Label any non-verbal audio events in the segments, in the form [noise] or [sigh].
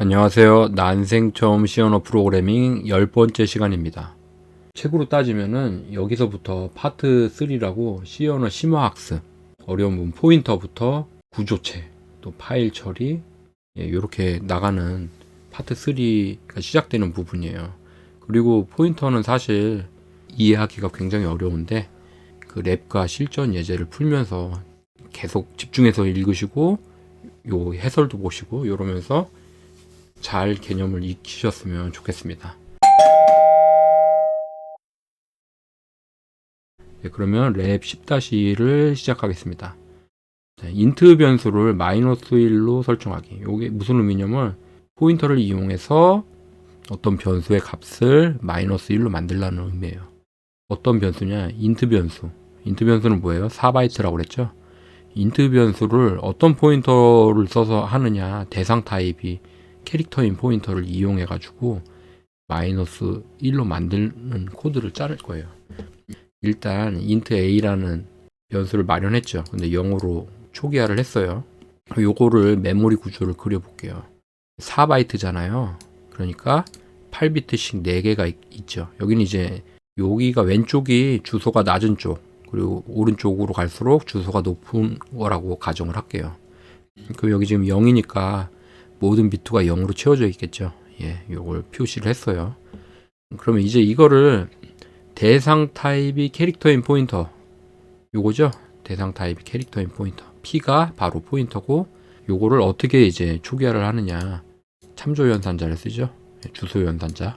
안녕하세요. 난생 처음 시언어 프로그래밍 열 번째 시간입니다. 책으로 따지면은 여기서부터 파트 3라고 시언어 심화학습, 어려운 부분 포인터부터 구조체, 또 파일 처리, 이렇게 나가는 파트 3가 시작되는 부분이에요. 그리고 포인터는 사실 이해하기가 굉장히 어려운데 그 랩과 실전 예제를 풀면서 계속 집중해서 읽으시고 요 해설도 보시고 이러면서 잘 개념을 익히셨으면 좋겠습니다. 네, 그러면 랩 10-1을 시작하겠습니다. 네, 인트 변수를 마이너스 1로 설정하기. 이게 무슨 의미냐면 포인터를 이용해서 어떤 변수의 값을 마이너스 1로 만들라는 의미예요. 어떤 변수냐? 인트 변수. 인트 변수는 뭐예요? 4바이트라고 그랬죠? 인트 변수를 어떤 포인터를 써서 하느냐? 대상 타입이 캐릭터인 포인터를 이용해 가지고 마이너스 1로 만드는 코드를 자를 거예요. 일단 int a라는 변수를 마련했죠. 근데 0으로 초기화를 했어요. 요거를 메모리 구조를 그려 볼게요. 4바이트잖아요. 그러니까 8비트씩 4개가 있, 죠 여기는 이제 여기가 왼쪽이 주소가 낮은 쪽 그리고 오른쪽으로 갈수록 주소가 높은 거라고 가정을 할게요. 그 여기 지금 0이니까 모든 비트가 0으로 채워져 있겠죠. 예, 요걸 표시를 했어요. 그러면 이제 이거를 대상 타입이 캐릭터인 포인터 요거죠. 대상 타입이 캐릭터인 포인터. P가 바로 포인터고 요거를 어떻게 이제 초기화를 하느냐. 참조 연산자를 쓰죠. 예, 주소 연산자.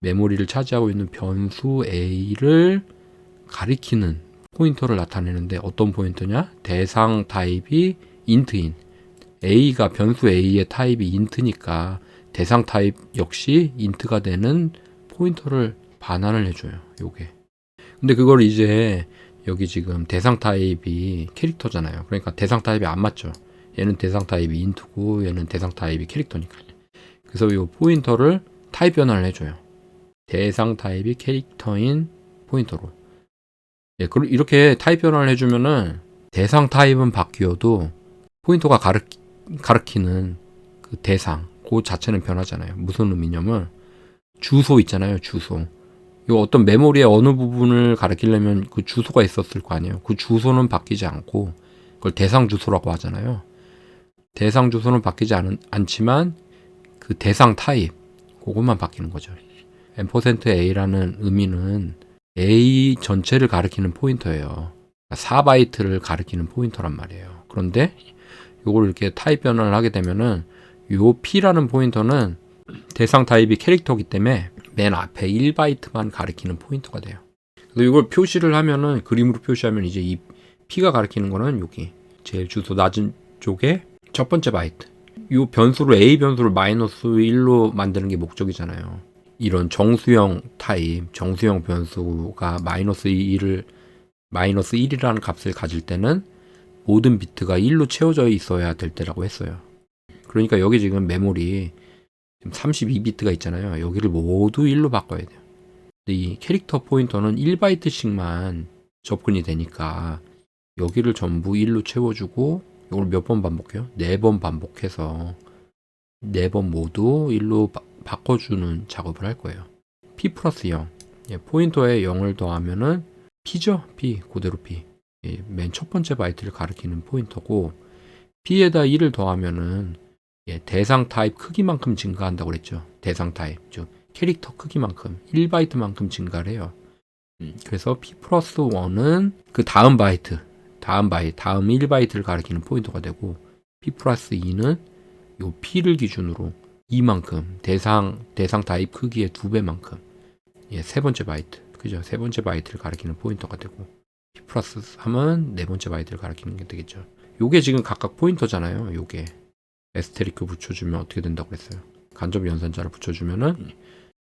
메모리를 차지하고 있는 변수 A를 가리키는 포인터를 나타내는데 어떤 포인터냐? 대상 타입이 인트인 A가 변수 A의 타입이 int니까 대상 타입 역시 int가 되는 포인터를 반환을 해줘요. 요게. 근데 그걸 이제 여기 지금 대상 타입이 캐릭터잖아요. 그러니까 대상 타입이 안 맞죠. 얘는 대상 타입이 int고 얘는 대상 타입이 캐릭터니까. 그래서 이 포인터를 타입 변환을 해줘요. 대상 타입이 캐릭터인 포인터로. 예, 이렇게 타입 변환을 해주면은 대상 타입은 바뀌어도 포인터가 가르, 가르키는 그 대상, 그 자체는 변하잖아요. 무슨 의미냐면 주소 있잖아요. 주소. 이 어떤 메모리의 어느 부분을 가르키려면 그 주소가 있었을 거 아니에요. 그 주소는 바뀌지 않고 그걸 대상 주소라고 하잖아요. 대상 주소는 바뀌지 않, 않지만 그 대상 타입 그것만 바뀌는 거죠. %a라는 의미는 a 전체를 가리키는 포인터예요. 4바이트를 가리키는 포인터란 말이에요. 그런데 요걸 이렇게 타입 변환을 하게 되면은 요 P라는 포인터는 대상 타입이 캐릭터기 때문에 맨 앞에 1바이트만 가리키는 포인터가 돼요. 그래서 이걸 표시를 하면은 그림으로 표시하면 이제 이 P가 가리키는 거는 여기 제일 주소 낮은 쪽에 첫 번째 바이트. 이 변수를 A 변수를 마이너스 1로 만드는 게 목적이잖아요. 이런 정수형 타입, 정수형 변수가 마이너스 1을 마이너스 1이라는 값을 가질 때는 모든 비트가 1로 채워져 있어야 될 때라고 했어요. 그러니까 여기 지금 메모리 32비트가 있잖아요. 여기를 모두 1로 바꿔야 돼요. 이 캐릭터 포인터는 1바이트씩만 접근이 되니까 여기를 전부 1로 채워주고 이걸 몇 번 반복해요? 4번 반복해서 4번 모두 1로 바, 바꿔주는 작업을 할 거예요. P 플러스 0 예, 포인터에 0을 더하면은 P죠? P 그대로 P 맨 첫 번째 바이트를 가리키는 포인터고 P에다 1을 더하면은 예, 대상 타입 크기만큼 증가한다고 그랬죠. 대상 타입 즉 캐릭터 크기만큼 1바이트만큼 증가를 해요. 음, 그래서 P 플러스 1은 그 다음 바이트 다음 바이트 다음 1바이트를 가리키는 포인터가 되고 P 플러스 2는 요 P를 기준으로 이만큼 대상 대상 타입 크기의 두 배만큼 예, 세 번째 바이트 그죠? 세 번째 바이트를 가리키는 포인터가 되고 P 플러스 3은 네 번째 바이트를 가리키는 게 되겠죠. 요게 지금 각각 포인터잖아요. 요게 에스테리크 붙여주면 어떻게 된다고 했어요? 간접 연산자를 붙여주면은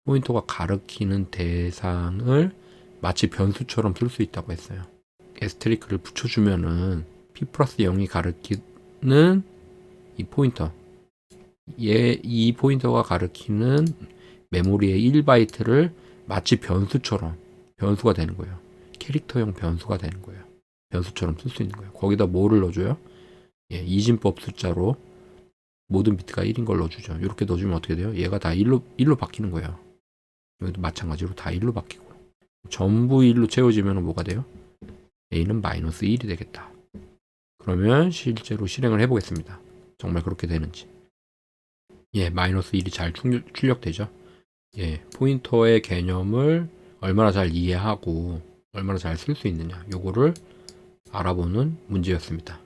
포인터가 가리키는 대상을 마치 변수처럼 쓸 수 있다고 했어요. 에스테리크를 붙여주면은 P 플러스 0이 가리키는 이 포인터 얘, 이 포인터가 가리키는 메모리의 1바이트를 마치 변수처럼 변수가 되는 거예요. 캐릭터형 변수가 되는 거예요. 변수처럼 쓸 수 있는 거예요. 거기다 뭐를 넣어줘요? 예, 이진법 숫자로 모든 비트가 1인 걸 넣어주죠. 이렇게 넣어주면 어떻게 돼요? 얘가 다 1로, 1로 바뀌는 거예요. 여기도 마찬가지로 다 1로 바뀌고. 전부 1로 채워지면 뭐가 돼요? A는 마이너스 1이 되겠다. 그러면 실제로 실행을 해보겠습니다. 정말 그렇게 되는지. 예, 마이너스 1이 잘 출력, 출력되죠. 예, 포인터의 개념을 얼마나 잘 이해하고 얼마나 잘 쓸 수 있느냐. 요거를 알아보는 문제였습니다.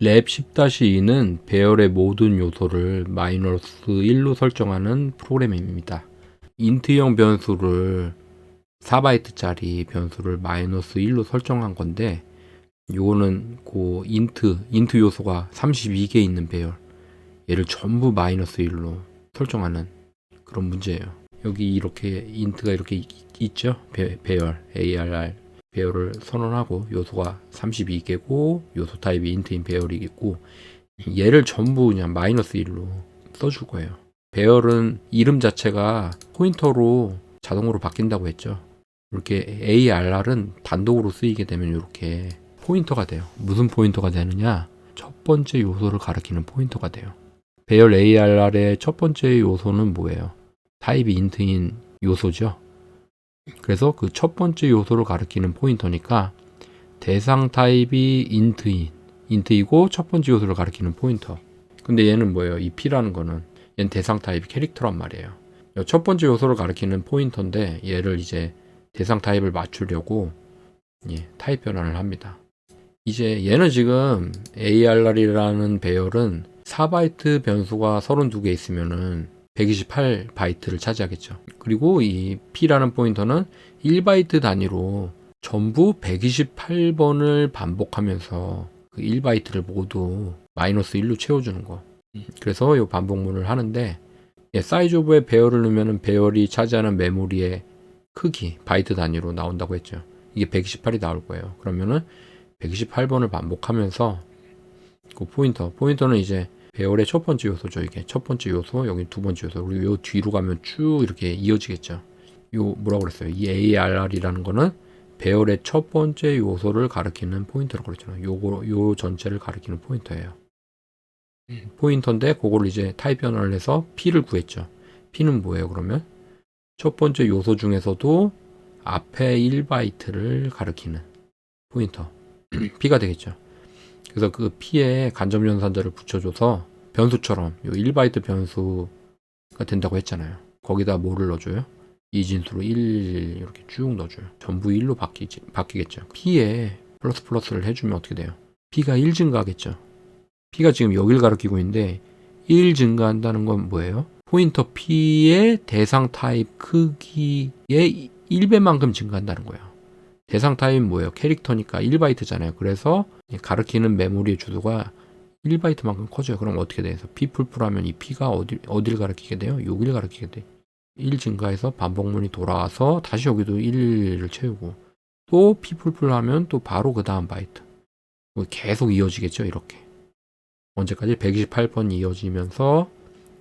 랩 10-2는 배열의 모든 요소를 마이너스 1로 설정하는 프로그램입니다. 인트형 변수를 4바이트짜리 변수를 마이너스 1로 설정한 건데 요거는 그 인트 인트 요소가 32개 있는 배열 얘를 전부 마이너스 1로 설정하는 그런 문제예요. 여기 이렇게 인트가 이렇게 있- 있죠? 배, 배열 ARR 배열을 선언하고 요소가 32개고 요소 타입이 인트인 배열이 있고 얘를 전부 그냥 마이너스 1로 써줄 거예요. 배열은 이름 자체가 포인터로 자동으로 바뀐다고 했죠. 이렇게 ARR은 단독으로 쓰이게 되면 이렇게 포인터가 돼요. 무슨 포인터가 되느냐? 첫 번째 요소를 가리키는 포인터가 돼요. 배열 ARR의 첫 번째 요소는 뭐예요? 타입이 인트인 요소죠. 그래서 그 첫 번째 요소를 가리키는 포인터니까 대상 타입이 인트인, 인트이고 첫 번째 요소를 가리키는 포인터. 근데 얘는 뭐예요? 이 P라는 거는 얘는 대상 타입 캐릭터란 말이에요. 이첫 번째 요소를 가리키는 포인터인데 얘를 이제 대상 타입을 맞추려고 예, 타입 변환을 합니다. 이제 얘는 지금 ARR이라는 배열은 4바이트 변수가 32개 있으면은 128바이트를 차지하겠죠. 그리고 이 P라는 포인터는 1바이트 단위로 전부 128번을 반복하면서 그 1바이트를 모두 마이너스 1로 채워주는 거. 그래서 이 반복문을 하는데 예, 사이즈 오브의 배열을 넣으면 배열이 차지하는 메모리의 크기 바이트 단위로 나온다고 했죠. 이게 128이 나올 거예요. 그러면은 128번을 반복하면서 그 포인터, 포인터는 이제 배열의 첫 번째 요소죠. 이게 첫 번째 요소, 여기 두 번째 요소. 그리고 요 뒤로 가면 쭉 이렇게 이어지겠죠. 요 뭐라고 그랬어요? 이 ARR이라는 거는 배열의 첫 번째 요소를 가리키는 포인터라고 그랬잖아요. 요거 요 전체를 가리키는 포인터예요. 포인터인데 그거를 이제 타입 변환을 해서 P를 구했죠. P는 뭐예요? 그러면 첫 번째 요소 중에서도 앞에 1바이트를 가리키는 포인터 [clears throat] P가 되겠죠. 그래서 그 P에 간접 연산자를 붙여줘서 변수처럼 요 1바이트 변수가 된다고 했잖아요. 거기다 뭐를 넣어줘요? 이진수로 1 이렇게 쭉 넣어줘요. 전부 1로 바뀌지, 바뀌겠죠. P에 플러스 플러스를 해주면 어떻게 돼요? P가 1 증가하겠죠. P가 지금 여길 가리키고 있는데 1 증가한다는 건 뭐예요? 포인터 P의 대상 타입 크기의 1배만큼 증가한다는 거예요. 대상 타입은 뭐예요? 캐릭터니까 1바이트잖아요. 그래서 가리키는 메모리의 주소가 1바이트만큼 커져요. 그럼 어떻게 돼서 P 풀풀하면 이 P가 어디 어디를 가리키게 돼요? 여기를 가리키게 돼. 1 증가해서 반복문이 돌아와서 다시 여기도 1을 채우고 또 P 풀풀하면 또 바로 그 다음 바이트. 계속 이어지겠죠. 이렇게. 언제까지 128번 이어지면서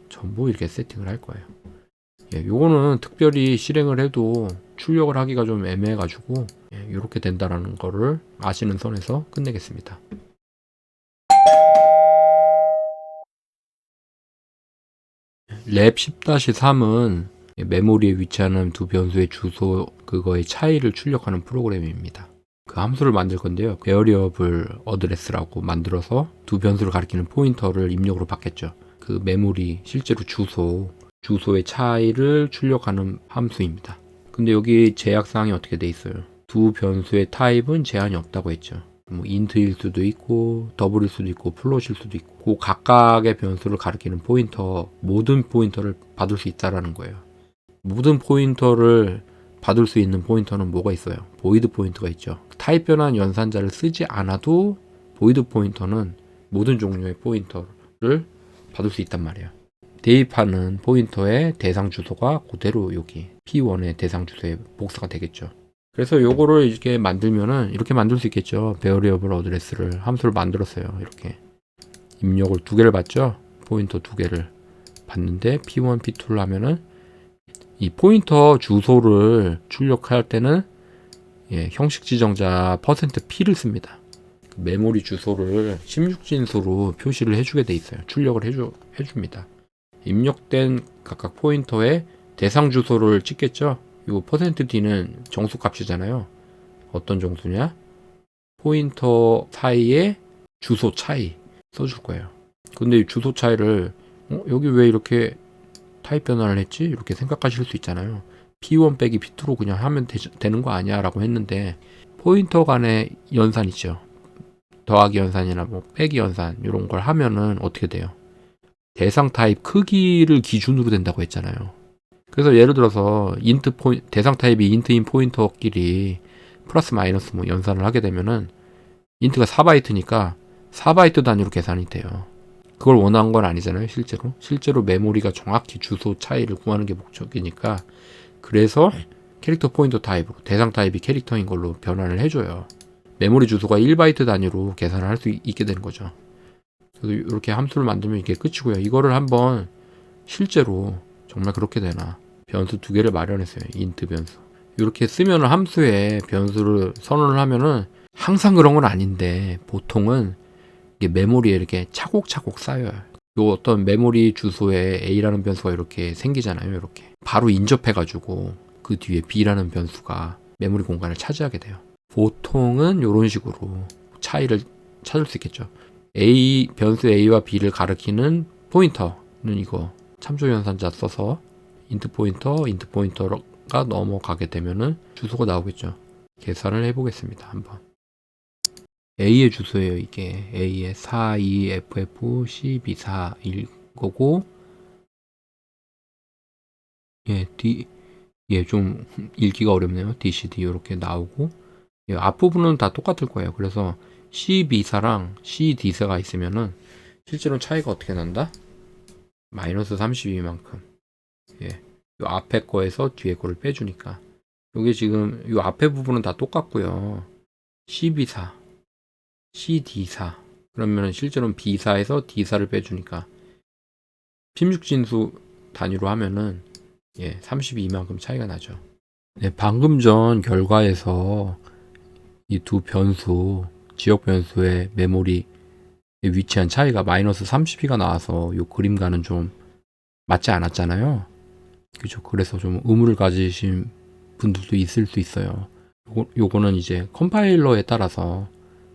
전부 이렇게 세팅을 할 거예요. 예, 요거는 특별히 실행을 해도 출력을 하기가 좀 애매해가지고 예, 이렇게 된다라는 거를 아시는 선에서 끝내겠습니다. 랩 10-3은 메모리에 위치하는 두 변수의 주소 그거의 차이를 출력하는 프로그램입니다. 그 함수를 만들 건데요. 베어리어블 어드레스라고 만들어서 두 변수를 가리키는 포인터를 입력으로 받겠죠. 그 메모리 실제로 주소 주소의 차이를 출력하는 함수입니다. 근데 여기 제약 사항이 어떻게 돼 있어요? 두 변수의 타입은 제한이 없다고 했죠. 뭐 인트일 수도 있고 더블일 수도 있고 플롯일 수도 있고 그 각각의 변수를 가리키는 포인터 모든 포인터를 받을 수 있다라는 거예요. 모든 포인터를 받을 수 있는 포인터는 뭐가 있어요? 보이드 포인터가 있죠. 타입 변환 연산자를 쓰지 않아도 보이드 포인터는 모든 종류의 포인터를 받을 수 있단 말이에요. 대입하는 포인터의 대상 주소가 그대로 여기 P1의 대상 주소에 복사가 되겠죠. 그래서 요거를 이렇게 만들면은 이렇게 만들 수 있겠죠. 베어리어블 어드레스를 함수를 만들었어요. 이렇게 입력을 두 개를 받죠. 포인터 두 개를 받는데 P1, P2를 하면은 이 포인터 주소를 출력할 때는 예, 형식 지정자 %P를 씁니다. 그 메모리 주소를 16진수로 표시를 해주게 돼 있어요. 출력을 해주, 해줍니다. 입력된 각각 포인터에 대상 주소를 찍겠죠? 요 퍼센트 %d는 정수 값이잖아요. 어떤 정수냐? 포인터 사이의 주소 차이 써줄 거예요. 근데 이 주소 차이를 어, 여기 왜 이렇게 타입 변화를 했지? 이렇게 생각하실 수 있잖아요. P1 빼기 P2로 그냥 하면 되, 는거 아니야? 라고 했는데 포인터 간의 연산 있죠. 더하기 연산이나 뭐 빼기 연산 이런 걸 하면은 어떻게 돼요? 대상 타입 크기를 기준으로 된다고 했잖아요. 그래서 예를 들어서 인트 포인 대상 타입이 인트인 포인터끼리 플러스 마이너스 뭐 연산을 하게 되면은 인트가 4바이트니까 4바이트 단위로 계산이 돼요. 그걸 원한 건 아니잖아요, 실제로. 실제로 메모리가 정확히 주소 차이를 구하는 게 목적이니까. 그래서 캐릭터 포인터 타입으로 대상 타입이 캐릭터인 걸로 변환을 해줘요. 메모리 주소가 1바이트 단위로 계산을 할 수 있게 되는 거죠. 그래서 이렇게 함수를 만들면 이게 끝이고요. 이거를 한번 실제로 정말 그렇게 되나 변수 두 개를 마련했어요. 인트 변수. 이렇게 쓰면 함수에 변수를 선언을 하면은 항상 그런 건 아닌데 보통은 메모리에 이렇게 차곡차곡 쌓여요. 요 어떤 메모리 주소에 A라는 변수가 이렇게 생기잖아요. 이렇게 바로 인접해가지고 그 뒤에 B라는 변수가 메모리 공간을 차지하게 돼요. 보통은 이런 식으로 차이를 찾을 수 있겠죠. A 변수 A와 B를 가리키는 포인터는 이거 참조 연산자 써서 인트 포인터, 인트 포인터가 넘어가게 되면은 주소가 나오겠죠. 계산을 해보겠습니다. 한번. A의 주소예요. 이게 A의 4, 2, FF, 12, 4일 거고 예, D 예, 좀 읽기가 어렵네요. DCD 이렇게 나오고 예, 앞부분은 다 똑같을 거예요. 그래서 C2사랑 C2가 있으면은 실제로 차이가 어떻게 난다? 마이너스 32만큼. 예. 요 앞에 거에서 뒤에 거를 빼주니까. 요게 지금 요 앞에 부분은 다 똑같고요. C2사, C2사. 그러면 실제로는 B사에서 D사를 빼주니까 16진수 단위로 하면은 예, 32만큼 차이가 나죠. 네, 방금 전 결과에서 이 두 변수 지역 변수의 메모리에 위치한 차이가 마이너스 32가 나와서 요 그림과는 좀 맞지 않았잖아요. 그죠? 그래서 좀 의문을 가지신 분들도 있을 수 있어요. 요거, 요거는 이제 컴파일러에 따라서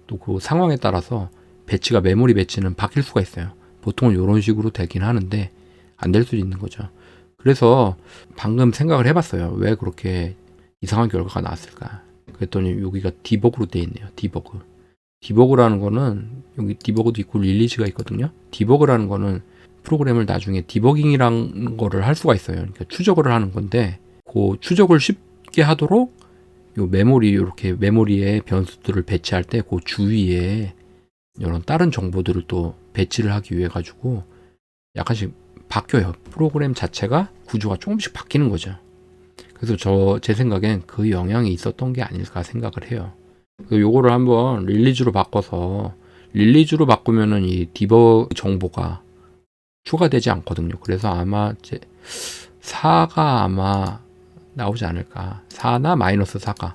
또 그 상황에 따라서 배치가 메모리 배치는 바뀔 수가 있어요. 보통은 이런 식으로 되긴 하는데 안 될 수도 있는 거죠. 그래서 방금 생각을 해봤어요. 왜 그렇게 이상한 결과가 나왔을까? 그랬더니 여기가 디버그로 되어 있네요. 디버그. 디버그라는 거는 여기 디버그도 있고 릴리즈가 있거든요. 디버그라는 거는 프로그램을 나중에 디버깅이란 거를 할 수가 있어요. 그러니까 추적을 하는 건데 그 추적을 쉽게 하도록 요 메모리 이렇게 메모리에 변수들을 배치할 때 그 주위에 이런 다른 정보들을 또 배치를 하기 위해 가지고 약간씩 바뀌어요. 프로그램 자체가 구조가 조금씩 바뀌는 거죠. 그래서 저 제 생각엔 그 영향이 있었던 게 아닐까 생각을 해요. 요거를 한번 릴리즈로 바꿔서 릴리즈로 바꾸면은 이 디버 정보가 추가되지 않거든요. 그래서 아마 제 4가 아마 나오지 않을까. 4나 마이너스 4가.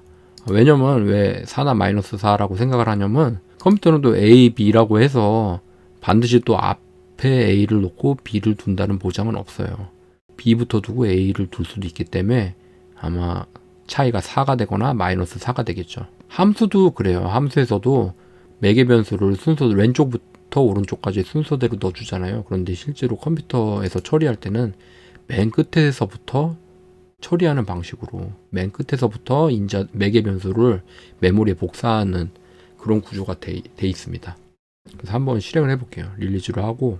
왜냐면 왜 4나 마이너스 4라고 생각을 하냐면 컴퓨터는 또 A, B라고 해서 반드시 또 앞에 A를 놓고 B를 둔다는 보장은 없어요. B부터 두고 A를 둘 수도 있기 때문에 아마 차이가 4가 되거나 마이너스 4가 되겠죠. 함수도 그래요. 함수에서도 매개 변수를 순서 왼쪽부터 오른쪽까지 순서대로 넣어주잖아요. 그런데 실제로 컴퓨터에서 처리할 때는 맨 끝에서부터 처리하는 방식으로 맨 끝에서부터 인자 매개 변수를 메모리에 복사하는 그런 구조가 돼, 돼 있습니다. 그래서 한번 실행을 해볼게요. 릴리즈를 하고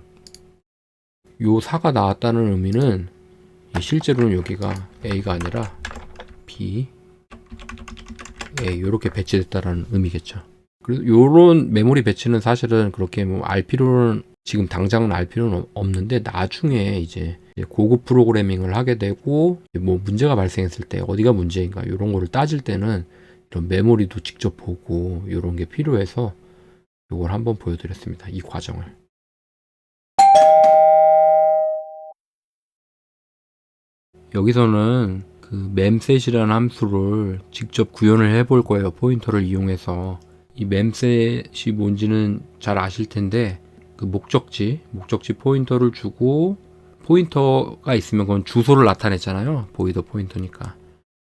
요 4가 나왔다는 의미는 실제로는 여기가 A가 아니라 B, A 이렇게 배치됐다라는 의미겠죠. 그래서 요런 메모리 배치는 사실은 그렇게 뭐 알 필요는 지금 당장은 알 필요는 없는데 나중에 이제 고급 프로그래밍을 하게 되고 뭐 문제가 발생했을 때 어디가 문제인가 이런 거를 따질 때는 이런 메모리도 직접 보고 이런 게 필요해서 이걸 한번 보여드렸습니다. 이 과정을. 여기서는 그 memset이라는 함수를 직접 구현을 해볼 거예요. 포인터를 이용해서 이 mem셋이 뭔지는 잘 아실 텐데 그 목적지 목적지 포인터를 주고 포인터가 있으면 그건 주소를 나타냈잖아요. 보이더 포인터니까.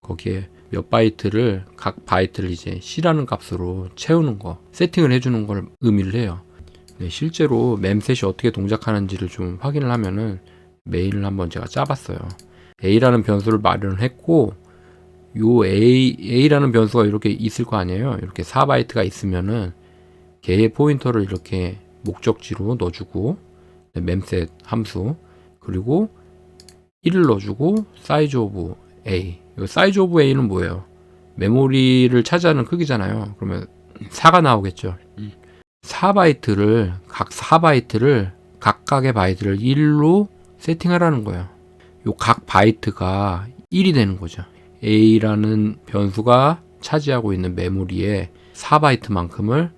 거기에 몇 바이트를 각 바이트를 이제 C라는 값으로 채우는 거 세팅을 해 주는 걸 의미를 해요. 네, 실제로 mem셋이 어떻게 동작하는지를 좀 확인을 하면은 메일을 한번 제가 짜봤어요. A라는 변수를 마련을 했고 요 A, A라는 변수가 이렇게 있을 거 아니에요. 이렇게 4바이트가 있으면은 걔의 포인터를 이렇게 목적지로 넣어주고 네, memset 함수 그리고 1을 넣어주고 size of A 요 size of A는 뭐예요? 메모리를 차지하는 크기잖아요. 그러면 4가 나오겠죠. 4바이트를 각 4바이트를 각각의 바이트를 1로 세팅하라는 거예요. 요 각 바이트가 1이 되는 거죠. A라는 변수가 차지하고 있는 메모리에 4바이트만큼을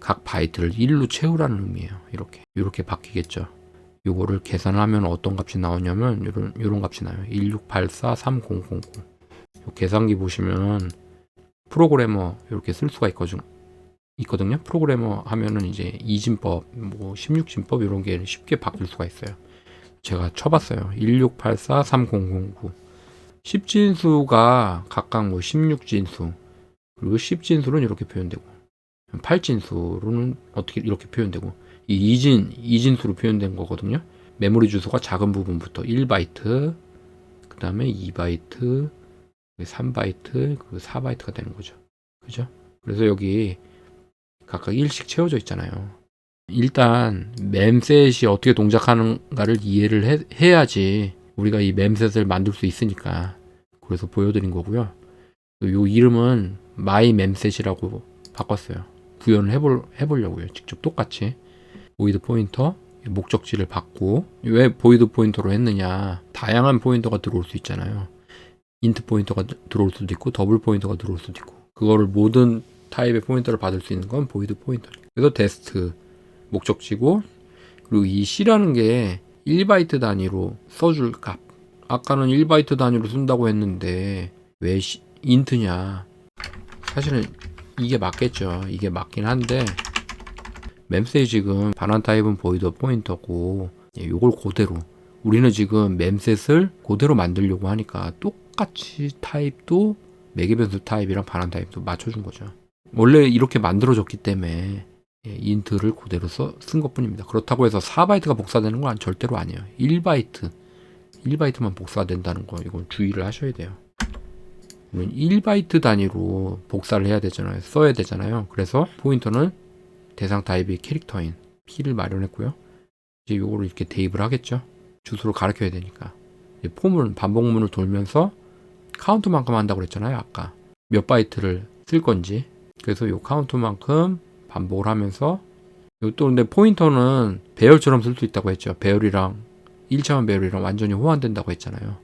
각 바이트를 1로 채우라는 의미예요. 이렇게 이렇게 바뀌겠죠. 요거를 계산하면 어떤 값이 나오냐면 요런 요런 값이 나요. 168430009. 요 계산기 보시면 프로그래머 이렇게 쓸 수가 있거든. 있거든요. 프로그래머 하면은 이제 이진법, 뭐 16진법 이런 게 쉽게 바뀔 수가 있어요. 제가 쳐봤어요. 168430009. 10진수가 각각 뭐 16진수 그리고 10진수는 이렇게 표현되고 8진수로는 어떻게 이렇게 표현되고 이 2진 2진수로 표현된 거거든요. 메모리 주소가 작은 부분부터 1바이트 그 다음에 2바이트 3바이트 그리고 4바이트가 되는 거죠. 그죠? 그래서 여기 각각 1씩 채워져 있잖아요. 일단 mem셋이 어떻게 동작하는가를 이해를 해, 해야지 우리가 이 mem셋을 만들 수 있으니까 그래서 보여드린 거고요. 요 이름은 my memset이라고 바꿨어요. 구현을 해볼, 해보려고요. 직접 똑같이 보이드 포인터 목적지를 받고 왜 보이드 포인터로 했느냐 다양한 포인터가 들어올 수 있잖아요. 인트 포인터가 들어올 수도 있고 더블 포인터가 들어올 수도 있고 그거를 모든 타입의 포인터를 받을 수 있는 건 보이드 포인터. 그래서 데스트 목적지고 그리고 이 C라는 게 1바이트 단위로 써줄 값. 아까는 1바이트 단위로 쓴다고 했는데 왜 시, 인트냐? 사실은 이게 맞겠죠. 이게 맞긴 한데 mem셋이 지금 반환 타입은 보이더 포인터고 예, 요걸 그대로 우리는 지금 mem셋을 그대로 만들려고 하니까 똑같이 타입도 매개변수 타입이랑 반환 타입도 맞춰준 거죠. 원래 이렇게 만들어졌기 때문에 예, 인트를 그대로 써, 쓴 것뿐입니다. 그렇다고 해서 4바이트가 복사되는 건 절대로 아니에요. 1바이트, 1바이트만 복사가 된다는 거 이건 주의를 하셔야 돼요. 1바이트 단위로 복사를 해야 되잖아요. 써야 되잖아요. 그래서 포인터는 대상 타입이 캐릭터인 P를 마련했고요. 이제 요거를 이렇게 대입을 하겠죠. 주소를 가르쳐야 되니까. 폼을 반복문을 돌면서 카운트만큼 한다고 그랬잖아요. 아까 몇 바이트를 쓸 건지. 그래서 요 카운트만큼 반복을 하면서 또 근데 포인터는 배열처럼 쓸 수 있다고 했죠. 배열이랑 1차원 배열이랑 완전히 호환된다고 했잖아요.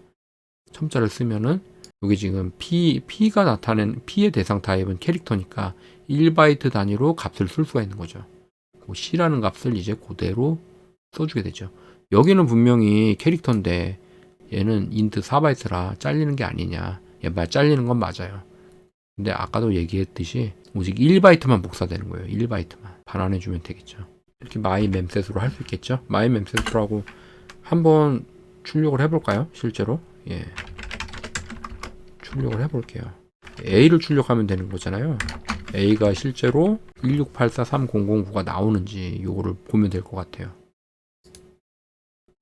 첨자를 쓰면은 여기 지금 P, P가 나타낸 P의 대상 타입은 캐릭터니까 1바이트 단위로 값을 쓸 수가 있는 거죠. 그 C라는 값을 이제 그대로 써주게 되죠. 여기는 분명히 캐릭터인데 얘는 인트 4바이트라 잘리는 게 아니냐. 얘말 잘리는 건 맞아요. 근데 아까도 얘기했듯이 오직 1바이트만 복사되는 거예요. 1바이트만. 반환해주면 되겠죠. 이렇게 마이 mem셋으로 할 수 있겠죠. 마이 mem셋으로 하고 한번 출력을 해볼까요? 실제로. 예. 출력을 해볼게요. A를 출력하면 되는 거잖아요. A가 실제로 1684309가 나오는지 요거를 보면 될 것 같아요.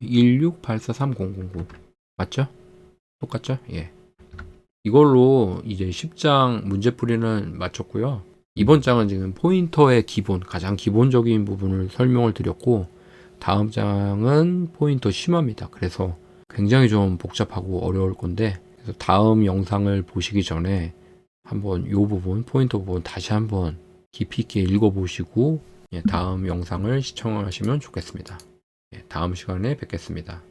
1684309 맞죠? 똑같죠? 예. 이걸로 이제 10장 문제풀이는 마쳤고요. 이번 장은 지금 포인터의 기본, 가장 기본적인 부분을 설명을 드렸고, 다음 장은 포인터 심화입니다. 그래서 굉장히 좀 복잡하고 어려울 건데, 그래서 다음 영상을 보시기 전에 한번 이 부분, 포인터 부분 다시 한번 깊이 있게 읽어보시고, 예, 다음 영상을 시청하시면 좋겠습니다. 예, 다음 시간에 뵙겠습니다.